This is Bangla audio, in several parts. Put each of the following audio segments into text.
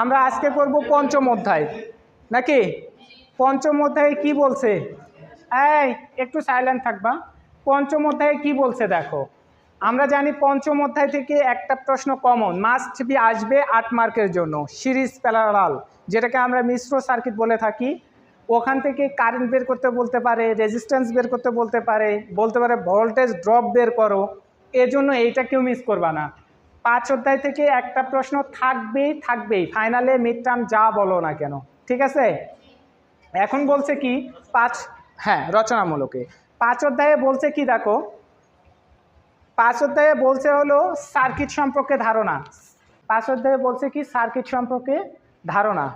আমরা আজকে করব পঞ্চম অধ্যায়। নাকি? পঞ্চম অধ্যায়ে কি বলছে? এই, একটু সাইলেন্ট থাকবা। পঞ্চম অধ্যায়ে কি বলছে দেখো। আমরা জানি পঞ্চম অধ্যায় থেকে একটা প্রশ্ন কমন মাস্ট বি আসবে আট মার্কের জন্য, সিরিজ প্যারালাল যেটাকে আমরা মিশ্র সার্কিট বলে থাকি। ওখান থেকে কারেন্ট বের করতে বলতে পারে রেজিস্ট্যান্স বের করতে বলতে পারে বলতে পারে ভোল্টেজ ড্রপ বের করো, এজন্য এইটা কেউ মিস করবা না। পাঁচ অধ্যায় থেকে একটা প্রশ্ন থাকবেই থাকবেই। ফাইনালে মিড টার্ম যা বলো না কেন। ঠিক আছে? এখন বলছে কি, পাঁচ হ্যাঁ রচনামূলকে। পাঁচ অধ্যায়ে বলছে কি, দেখো, পাঁচ অধ্যায়ে বলছে হলো সার্কিট সম্পর্কে ধারণা। পাঁচ অধ্যায়ে বলছে কি সার্কিট সম্পর্কে ধারণা।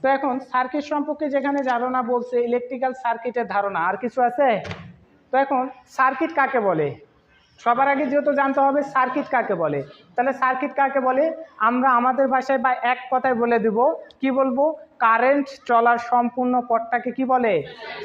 তো এখন সার্কিট সম্পর্কে যেখানে ধারণা বলছে ইলেকট্রিক্যাল সার্কিটের ধারণা, আর কিছু আছে? তো এখন সার্কিট কাকে বলে? সবার আগে যেহেতু জানতে হবে সার্কিট কাকে বলে, তাহলে সার্কিট কাকে বলে? আমরা আমাদের ভাষায় বা এক কথায় বলে দিব, কি বলব? কারেন্ট চলার সম্পূর্ণ পথটাকে কি বলে?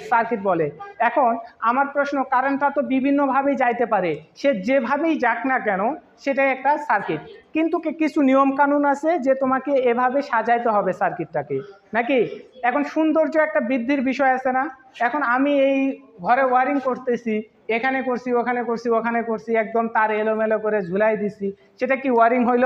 সার্কিট বলে। এখন আমার প্রশ্ন, কারেন্টটা তো বিভিন্নভাবেই যাইতে পারে, সে যেভাবেই যাক না কেন, সেটাই একটা সার্কিট। কিন্তু কিছু নিয়ম কানুন আছে যে তোমাকে এভাবে সাজাইতে হবে সার্কিটটাকে? নাকি? এখন সৌন্দর্য একটা বৃদ্ধির বিষয় আছে না? এখন আমি এই ঘরে ওয়ারিং করতেছি, এখানে করছি, ওখানে করছি ওখানে করছি, একদম তার এলোমেলো করে ঝুলাই দিছি। সেটা কি ওয়ারিং হইল?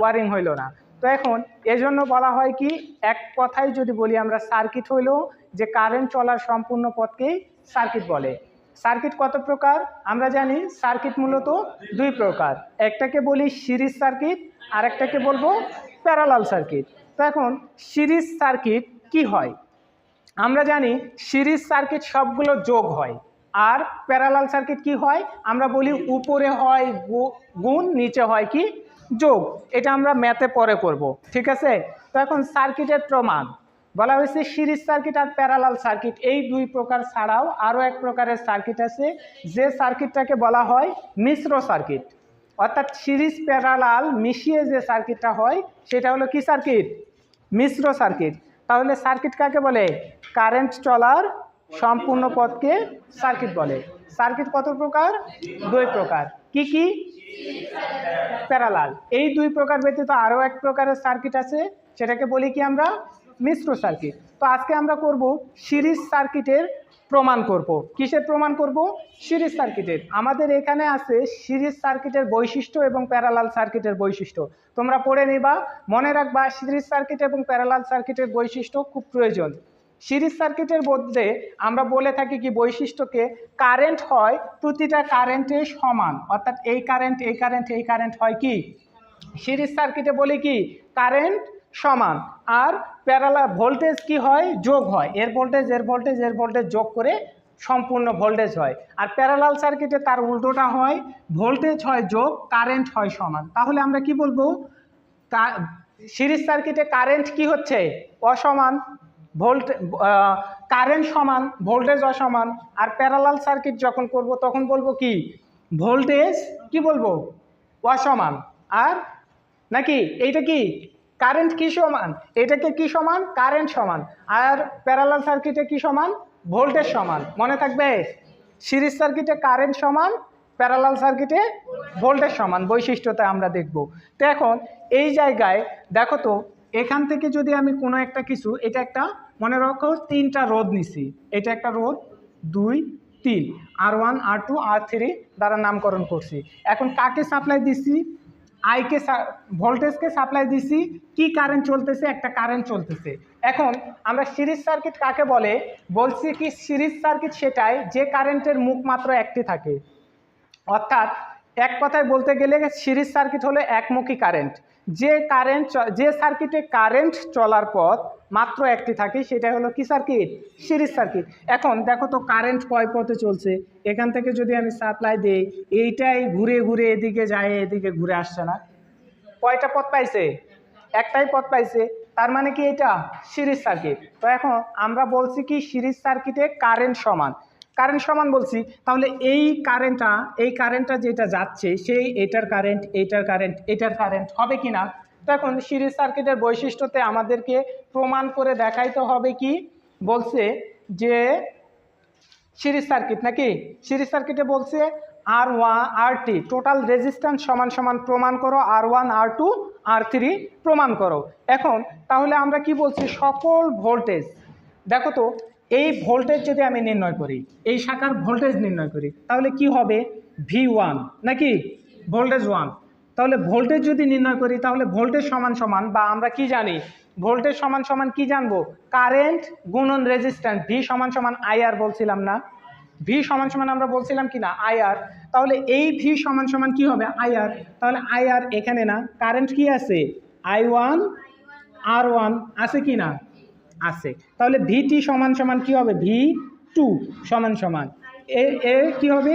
ওয়ারিং হইল না। তো এখন এজন্য বলা হয় কি, এক কথায় যদি বলি আমরা সার্কিট হইল, যে কারেন্ট চলার সম্পূর্ণ পথকেই সার্কিট বলে। সার্কিট কত প্রকার? আমরা জানি সার্কিট মূলত দুই প্রকার। একটাকে বলি সিরিজ সার্কিট আর একটাকে বলব প্যারালাল সার্কিট তো এখন সিরিজ সার্কিট কি হয়? আমরা জানি সিরিজ সার্কিট সবগুলো যোগ হয়, আর প্যারালাল সার্কিট কি হয়? আমরা বলি উপরে হয় গুণ, নিচে হয় কি? যোগ। এটা আমরা ম্যাথে পরে করব, ঠিক আছে? তো এখন সার্কিটের প্রমাণ। বলা হয়েছে সিরিজ সার্কিট আর প্যারালাল সার্কিট, এই দুই প্রকার ছাড়াও আরও এক প্রকারের সার্কিট আছে, যে সার্কিটটাকে বলা হয় মিশ্র সার্কিট। অর্থাৎ সিরিজ প্যারালাল মিশিয়ে যে সার্কিটটা হয়, সেটা হলো কি সার্কিট? মিশ্র সার্কিট। তাহলে সার্কিট কাকে বলে? কারেন্ট চলার সম্পূর্ণ পথকে সার্কিট বলে। সার্কিট কত প্রকার? দুই প্রকার। কি কি? প্যারালাল এই দুই প্রকার ব্যতীত আরও এক প্রকারের সার্কিট আছে, সেটাকে বলি কি আমরা মিশ্র সার্কিট তো আজকে আমরা করব সিরিজ সার্কিটের প্রমাণ করব। কিসের প্রমাণ করব? সিরিজ সার্কিটের। আমাদের এখানে আছে সিরিজ সার্কিটের বৈশিষ্ট্য এবং প্যারালাল সার্কিটের বৈশিষ্ট্য। তোমরা পড়ে নিবা। মনে রাখবা, সিরিজ সার্কিট এবং প্যারালাল সার্কিটের বৈশিষ্ট্য খুব প্রয়োজন। সিরিজ সার্কিটের মধ্যে আমরা বলে থাকি কি বৈশিষ্ট্যকে কারেন্ট হয় প্রতিটা কারেন্টে সমান। অর্থাৎ এই কারেন্ট এই কারেন্ট এই কারেন্ট হয় কি? সিরিজ সার্কিটে বলি কি? কারেন্ট সমান। আর প্যারালা ভোল্টেজ কি হয়? যোগ হয়। এর ভোল্টেজ এর ভোল্টেজ এর ভোল্টেজ যোগ করে সম্পূর্ণ ভোল্টেজ হয়। আর প্যারালাল সার্কিটে তার উল্টোটা হয়, ভোল্টেজ হয় যোগ, কারেন্ট হয় সমান। তাহলে আমরা কি বলব? সিরিজ সার্কিটে কারেন্ট কি হচ্ছে? অসমান। ভোল্ট কারেন্ট সমান, ভোল্টেজ অসমান। আর প্যারালাল সার্কিট যখন করব, তখন বলব কি? ভোল্টেজ কি বলব? অসমান। আর নাকি এইটা কি? কারেন্ট কি সমান? এটাকে কি সমান? কারেন্ট সমান। আর প্যারালাল সার্কিটে কি সমান? ভোল্টেজ সমান। মনে থাকবে? সিরিজ সার্কিটে কারেন্ট সমান প্যারালাল সার্কিটে ভোল্টেজ সমান। বৈশিষ্ট্যতা আমরা দেখব। তো এখন এই জায়গায় দেখো তো, এখান থেকে যদি আমি কোনো একটা কিছু, এটা একটা, মনে রাখো, তিনটা রোদ নিছি। এটা একটা রোদ দুই, তিন। R one R two R three দ্বারা নামকরণ করছি। এখন কাকে সাপ্লাই দিছি? আইকে ভোল্টেজকে সাপ্লাই দিছি, কি কারেন্ট চলতেছে, একটা কারেন্ট চলতেছে। এখন আমরা সিরিজ সার্কিট কাকে বলে? বলছি কি সিরিজ সার্কিট সেটাই যে কারেন্টের মুখ মাত্র একটি থাকে। অর্থাৎ এক কথায় বলতে গেলে সিরিজ সার্কিট হলো একমুখী কারেন্ট যে কারেন্ট যে সার্কিটে কারেন্ট চলার পথ মাত্র একটি থাকে সেটা হলো কি সার্কিট সিরিজ সার্কিট এখন দেখো তো কারেন্ট কয় পথে চলছে? এখান থেকে যদি আমি সাপ্লাই দিই, এইটাই ঘুরে ঘুরে এদিকে যায়, এদিকে ঘুরে আসছে না। কয়টা পথ পাইছে? একটাই পথ পাইছে। তার মানে কি এটা? সিরিজ সার্কিট তো এখন আমরা বলছি কি, সিরিজ সার্কিটে কারেন্ট সমান। কারেন্ট সমান বলছি, তাহলে এই কারেন্টটা এই কারেন্টটা যেটা যাচ্ছে, সেই এটার কারেন্ট এইটার কারেন্ট এটার কারেন্ট হবে কি না তো এখন সিরিজ সার্কিটের বৈশিষ্ট্যতে আমাদেরকে প্রমাণ করে দেখাইতে হবে কি? বলছে যে সিরিজ সার্কিট নাকি? সিরিজ সার্কিটে বলছে R one R T total resistance সমান সমান প্রমাণ করো R one R two R three প্রমাণ করো। এখন তাহলে আমরা কি বলছি? সকল ভোল্টেজ দেখো তো, এই ভোল্টেজ যদি আমি নির্ণয় করি, এই শাখার ভোল্টেজ নির্ণয় করি, তাহলে কি হবে? ভি ওয়ান নাকি? ভোল্টেজ ওয়ান তাহলে ভোল্টেজ যদি নির্ণয় করি, তাহলে ভোল্টেজ সমান সমান বা আমরা কি জানি? ভোল্টেজ সমান সমান কি জানব? কারেন্ট গুণন রেজিস্ট্যান্স ভি সমান সমান আইআর বলছিলাম না? ভি সমান সমান আমরা বলছিলাম কি না আইআর তাহলে এই ভি সমান সমান কি হবে? আইআর তাহলে আইআর এখানে না? কারেন্ট কি আছে? আই ওয়ান আর ওয়ান আছে কি না আছে। তাহলে ভিটি সমান সমান কি হবে? ভি টু সমান সমান। এ এ কি হবে?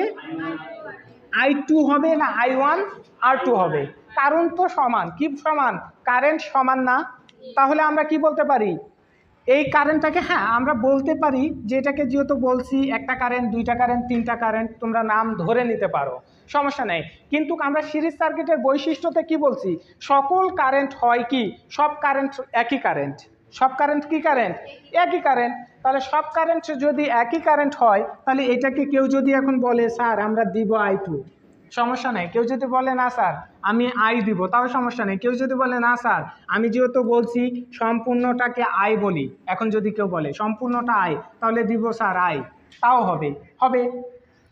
আই টু হবে না আই ওয়ান আর টু হবে। কারণ তো সমান, কি সমান? কারেন্ট সমান না। তাহলে আমরা কি বলতে পারি? এই কারেন্টটাকে হ্যাঁ আমরা বলতে পারি যে এটাকে যেহেতু বলছি, একটা কারেন্ট দুইটা কারেন্ট তিনটা কারেন্ট তোমরা নাম ধরে নিতে পারো। সমস্যা নেই। কিন্তু আমরা সিরিজ সার্কিটের বৈশিষ্ট্যতে কি বলছি? সকল কারেন্ট হয় কি? সব কারেন্ট একই কারেন্ট সব কারেন্ট কি কারেন্ট একই কারেন্ট তাহলে সব কারেন্ট যদি একই কারেন্ট হয়, তাহলে এটাকে কেউ যদি এখন বলে, স্যার, আমরা দিব আই টু সমস্যা নেই। কেউ যদি বলে, না, স্যার, আমি আই দিব। তাও সমস্যা নেই। কেউ যদি বলে, না, স্যার, আমি যেহেতু বলছি সম্পূর্ণটাকে আই বলি। এখন যদি কেউ বলে, সম্পূর্ণটা আই তাহলে দিব, স্যার আই তাও হবে। হবে।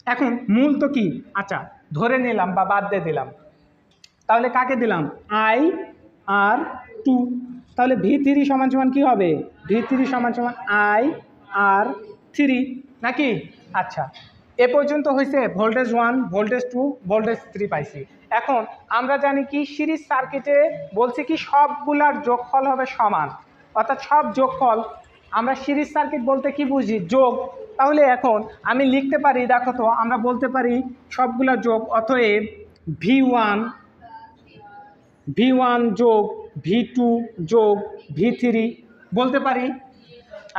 এখন মূল তো কি? আচ্ছা ধরে নিলাম বা বাদ দিয়ে দিলাম। তাহলে কাকে দিলাম? আই আর টু তাহলে ভি থ্রি সমান সমান কী হবে? ভি থ্রি সমান সমান আই আর থ্রি, নাকি? আচ্ছা এ পর্যন্ত হয়েছে voltage one, voltage two, voltage three পাইছি। এখন আমরা জানি কি, সিরিজ সার্কিটে বলছি কি, সবগুলার যোগফল হবে সমান। অর্থাৎ সব যোগফল আমরা সিরিজ সার্কিট বলতে কি বুঝি? যোগ। তাহলে এখন আমি লিখতে পারি, দেখো তো, আমরা বলতে পারি সবগুলা যোগ, অতএব ভি ওয়ান ভি ওয়ান যোগ ভি টু যোগ ভি থ্রি বলতে পারি?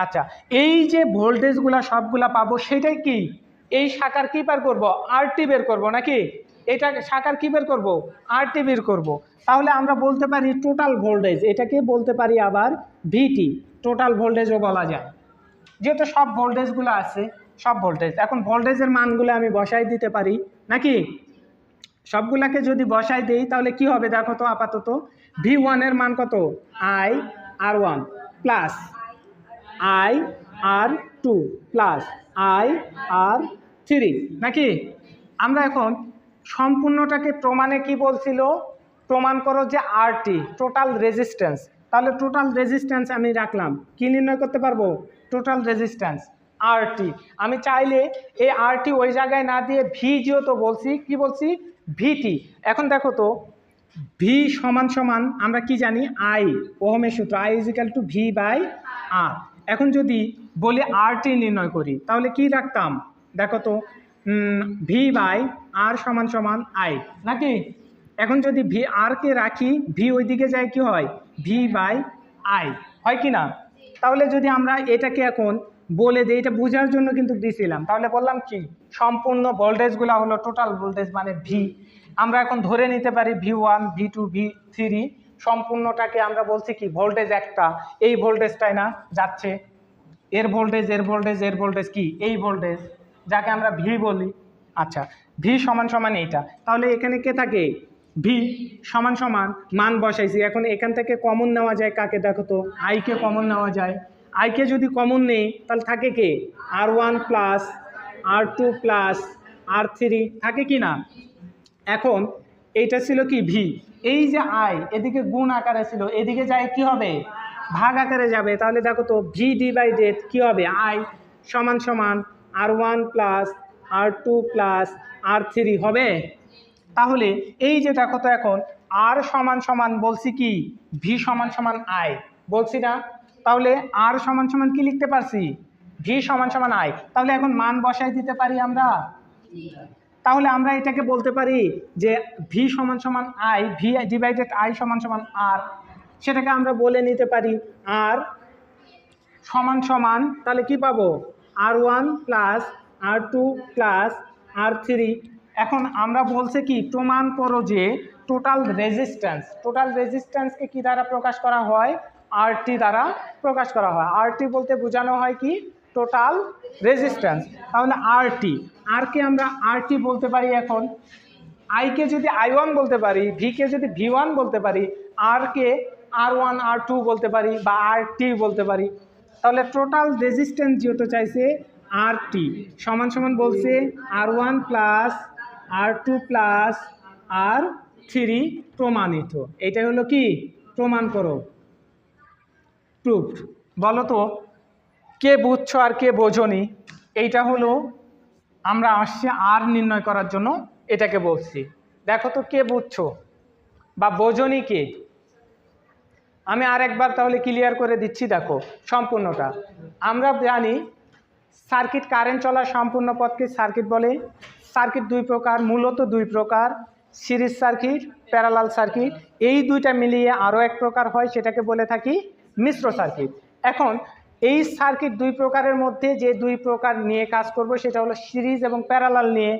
আচ্ছা এই যে ভোল্টেজগুলা সবগুলা পাবো সেটাই কি? এই শাখার কি বের করব? আরটি বের করব নাকি? এটা শাখার কি বের করব? আরটি বের করব। তাহলে আমরা বলতে পারি টোটাল ভোল্টেজ, এটাকে বলতে পারি আবার ভিটি টোটাল ভোল্টেজও বলা যায়। যেহেতু সব ভোল্টেজগুলো আছে, সব ভোল্টেজ। এখন ভোল্টেজের মানগুলো আমি বসাই দিতে পারি, নাকি? সবগুলাকে যদি বসাই দেই, তাহলে কি হবে দেখো তো আপাতত? ভি ওয়ানের মান কত? I R one plus I R two plus I R three নাকি? আমরা এখন সম্পূর্ণটাকে প্রমাণে কি বলছিল? প্রমাণ করো যে আরটি টোটাল রেজিস্ট্যান্স তাহলে টোটাল রেজিস্ট্যান্স আমি রাখলাম। কি নির্ণয় করতে পারব? টোটাল রেজিস্ট্যান্স আরটি আমি চাইলে এই আরটি ওই জায়গায় না দিয়ে ভি জিও তো বলছি, কি বলছি? ভিটি এখন দেখো তো ভি সমান সমান আমরা কি জানি? আই ওহমের সূত্র। I equal to V by R এখন যদি বলি আরটি নির্ণয় করি, তাহলে কি রাখতাম? দেখো তো ভি বাই আর সমান সমান আই নাকি? এখন যদি ভি আরকে রাখি ভি ওই দিকে যায় কি হয়? ভি বাই আই হয় কি না? তাহলে যদি আমরা এটাকে এখন বলে দিই এটা বোঝার জন্য কিন্তু দিছিলাম। তাহলে বললাম কি? সম্পূর্ণ ভোল্টেজগুলো হলো টোটাল ভোল্টেজ মানে ভি আমরা এখন ধরে নিতে পারি V one V two V three সম্পূর্ণটাকে আমরা বলছি কি? ভোল্টেজ একটা। এই ভোল্টেজটাই না, যাচ্ছে। এর ভোল্টেজ এর ভোল্টেজ এর ভোল্টেজ কি? এই ভোল্টেজ যাকে আমরা ভি বলি। আচ্ছা ভি সমান সমান এইটা। তাহলে এখানে কে থাকে? ভি সমান সমান মান বসাইছি। এখন এখান থেকে কমন নেওয়া যায় কাকে? দেখো তো আইকে কমন নেওয়া যায়। আইকে যদি কমন নেই, তাহলে থাকে কে? R one plus R two plus R three থাকে কি না? এখন এইটা ছিল কি? ভি এই যে আই এদিকে গুণ আকারে ছিল, এদিকে যায় কি হবে? ভাগ আকারে যাবে। তাহলে দেখো তো ভি ডিভাইডেড কি হবে? আই সমান সমান R one plus R two plus R three হবে? তাহলে এই যে দেখো তো এখন আর সমান সমান বলছি কি? ভি সমান সমান আই বলছি না? তাহলে আর সমান সমান কি লিখতে পারছি? ভি সমান সমান আই তাহলে এখন মান বসাই দিতে পারি আমরা? তাহলে আমরা এটাকে বলতে পারি যে ভি সমান সমান আই ভি ডিভাইডেড আই সমান সমান আর সেটাকে আমরা বলে নিতে পারি আর সমান সমান, তাহলে কি পাবো? R one plus R two plus R three এখন আমরা বলছে কি, প্রমাণ করো যে টোটাল রেজিস্ট্যান্স টোটাল রেজিস্ট্যান্সকে কি দ্বারা প্রকাশ করা হয়? আরটি দ্বারা প্রকাশ করা হয়। আরটি বলতে বোঝানো হয় কি? টোটাল রেজিস্ট্যান্স তাহলে আরটি। আরকে আমরা আরটি বলতে পারি এখন। আইকে যদি আই ওয়ান বলতে পারি, ভিকে যদি ভি ওয়ান বলতে পারি আর কে আর ওয়ান, আর টু বলতে পারি বা আর টি বলতে পারি। তাহলে টোটাল রেজিস্ট্যান্স যেহেতু চাইছে আর টি সমান সমান বলছে R one plus R two plus R three প্রমাণিত। এটা হলো কি? প্রমাণ করো। প্রুফ বলো তো, কে বুঝছ আর কে বোঝনি? এইটা হলো আমরা আসছি আর নির্ণয় করার জন্য এটাকে বলছি। দেখো তো কে বুঝছ বা বোঝনি কে? আমি আর একবার তাহলে ক্লিয়ার করে দিচ্ছি, দেখো সম্পূর্ণটা। আমরা জানি সার্কিট কারেন্ট চলার সম্পূর্ণ পথকে সার্কিট বলে। সার্কিট দুই প্রকার, মূলত দুই প্রকার সিরিজ সার্কিট প্যারালাল সার্কিট এই দুইটা মিলিয়ে আরও এক প্রকার হয়, সেটাকে বলে থাকি মিশ্র সার্কিট এখন এই সার্কিট দুই প্রকারের মধ্যে যে দুই প্রকার নিয়ে কাজ করব সেটা হলো সিরিজ এবং প্যারালাল নিয়ে।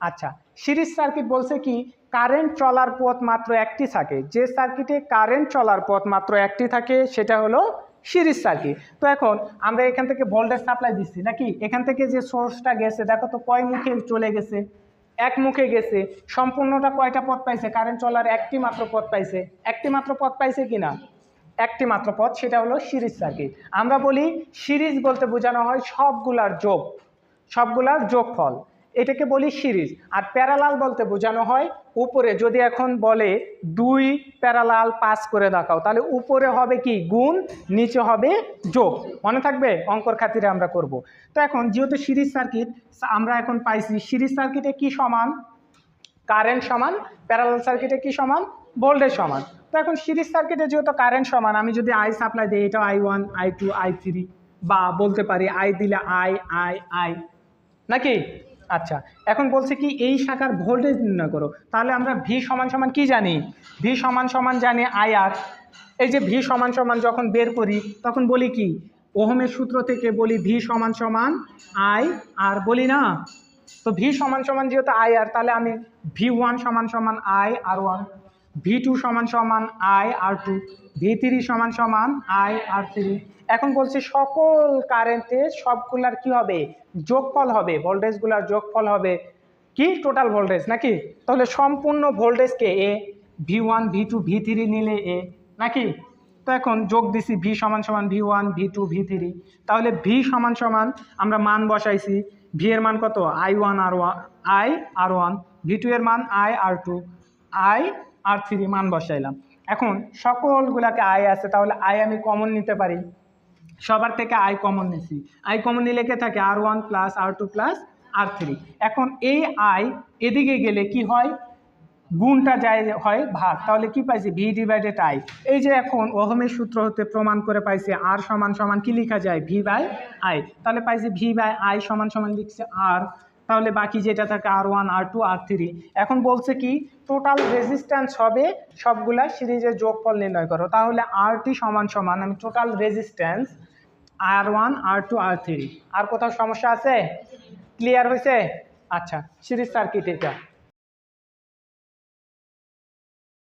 আচ্ছা সিরিজ সার্কিট বলছে কি কারেন্ট চলার পথ মাত্র একটি থাকে। যে সার্কিটে কারেন্ট চলার পথ মাত্র একটি থাকে, সেটা হলো সিরিজ সার্কিট তো এখন আমরা এখান থেকে ভোল্টেজ সাপ্লাই দিচ্ছি, নাকি? এখান থেকে যে সোর্সটা গেছে, দেখো তো কয় মুখে চলে গেছে? এক মুখে গেছে। সম্পূর্ণটা কয়টা পথ পাইছে? কারেন্ট চলার একটি মাত্র পথ পাইছে। একটি মাত্র পথ পাইছে কিনা? একটি মাত্র পথ, সেটা হলো সিরিজ সার্কিট। আমরা বলি সিরিজ বলতে বোঝানো হয় সবগুলার যোগ, সবগুলার যোগফল। এটাকে বলি সিরিজ। আর প্যারালাল বলতে বোঝানো হয় উপরে। যদি এখন বলে দুই প্যারালাল পাস করে দেখাও, তাহলে উপরে হবে কি? গুণ, নিচে হবে যোগ। মনে থাকবে? অঙ্কর খাতিরে আমরা করব। তো এখন যেহেতু সিরিজ সার্কিট আমরা এখন পাইছি সিরিজ সার্কিটে কি সমান? কারেন্ট সমান, প্যারালাল সার্কিটে কি সমান? ভোল্টেজ সমান। তো এখন সিরিজ সার্কিটে যেহেতু কারেন্ট সমান, আমি যদি আই সাপ্লাই দিই এটা I one I two I three বা বলতে পারি আই দিলে আই আই আই নাকি? আচ্ছা এখন বলছে কি এই শাখার ভোল্টেজ নির্ণয় করো। তাহলে আমরা ভি সমান সমান কি জানি? ভি সমান সমান জানি আই আর এই যে ভি সমান সমান যখন বের করি, তখন বলি কি? ওহমের সূত্র থেকে বলি ভি সমান সমান আই আর বলি না? তো ভি সমান সমান যেহেতু আই আর তাহলে আমি ভি ওয়ান সমান সমান I R one V two সমান সমান I R two V three সমান সমান আই আর থ্রি এখন বলছি সকল কারেন্টে সবগুলার কি হবে? যোগফল হবে। ভোল্টেজগুলার যোগফল হবে কি? টোটাল ভোল্টেজ নাকি? তাহলে সম্পূর্ণ ভোল্টেজকে এ V one V two V three নিলে এ নাকি? তো এখন যোগ দিছি ভি সমান সমান V one V two V three তাহলে ভি সমান সমান আমরা মান বসাইছি। ভি এর মান কত? I one R one I R one V two এর মান I R two I R three মান বসাইলাম। এখন সকলগুলাকে আয় আছে, তাহলে আয় আমি কমন নিতে পারি। সবার থেকে আই কমন নিছি। আই কমন নিলে কে থাকে? R one plus R two plus R three এখন এই আই এদিকে গেলে কি হয়? গুণটা যায়, হয় ভাগ। তাহলে কি পাইছি? ভি ডিভাইডেড আই এই যে এখন ওহমের সূত্র হতে প্রমাণ করে পাইছি আর সমান সমান কি লেখা যায়? ভি বাই আই তাহলে পাইছি ভি বাই আই সমান সমান লিখছে আর তাহলে বাকি যেটা থাকে R one R two R three এখন বলছে কি টোটাল রেজিস্ট্যান্স হবে সবগুলা সিরিজের যোগফল নির্ণয় করো। তাহলে আর টি সমান সমান, আমি total resistance R one R two R three আর কোথাও সমস্যা আছে? ক্লিয়ার হয়েছে আচ্ছা সিরিজ সার্কিট এটা।